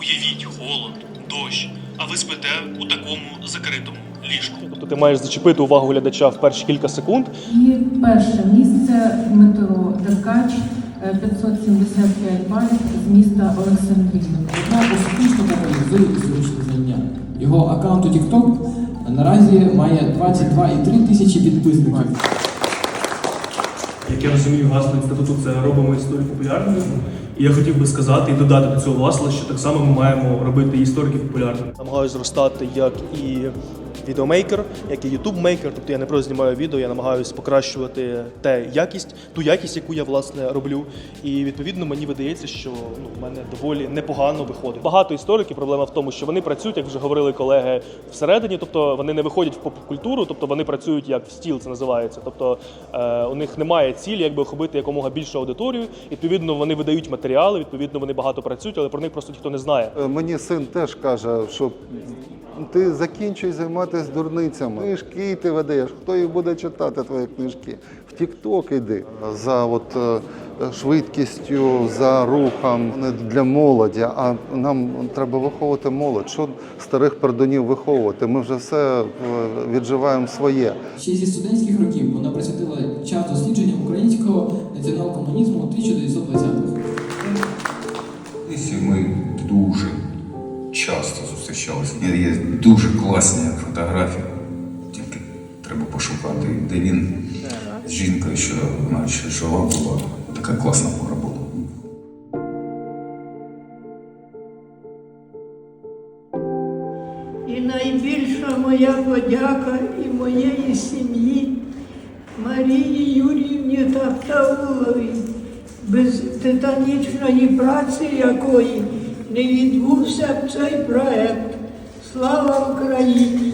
Уявіть холод, дощ, а ви спите у такому закритому ліжку. Тобто ти маєш зачепити увагу глядача в перші кілька секунд. І перше місце метро Деркач е, 575 балів з міста Олександрівна. Вона успішно популяризує зручне знання. Його аккаунт у TikTok наразі має 22,3 тисячі підписників. Як я розумію, гасло інституту це робимо історію популярною. І я хотів би сказати і додати до цього власне, що так само ми маємо робити історики популярними. Намагаюся зростати як і відеомейкер, як і ютуб-мейкер. Тобто я не просто знімаю відео, я намагаюся покращувати те якість, ту якість, яку я власне роблю. І відповідно мені видається, що ну, в мене доволі непогано виходить. Багато істориків проблема в тому, що вони працюють, як вже говорили колеги, всередині, тобто вони не виходять в поп-культуру, тобто вони працюють як в стіл, це називається. Тобто е, у них немає цілі, якби охопити якомога більшу аудиторію. Відповідно, вони видають матеріали, відповідно, вони багато працюють, але про них просто ніхто не знає. Е, Мені син теж каже, що ти закінчуй займатися дурницями. Книжки ти ведеш, хто їх буде читати, твої книжки? В Тік-Ток йди. За от, е, швидкістю, за рухом не для молоді, а нам треба виховувати молодь. Що старих пердунів виховувати? Ми вже все е, відживаємо своє. Ще зі студентських років вона присвятила час дослідженням українського націонал-комунізму у 1920-х. Зустрічалися. Є дуже класні фотографії. Тільки треба пошукати, де він з жінкою, що вона ще жива була. Така класна пора була. І найбільша моя подяка і моєї сім'ї Марії Юріївні Таптауловій, без титанічної праці якої не відбувся б цей проект. Слава Україні!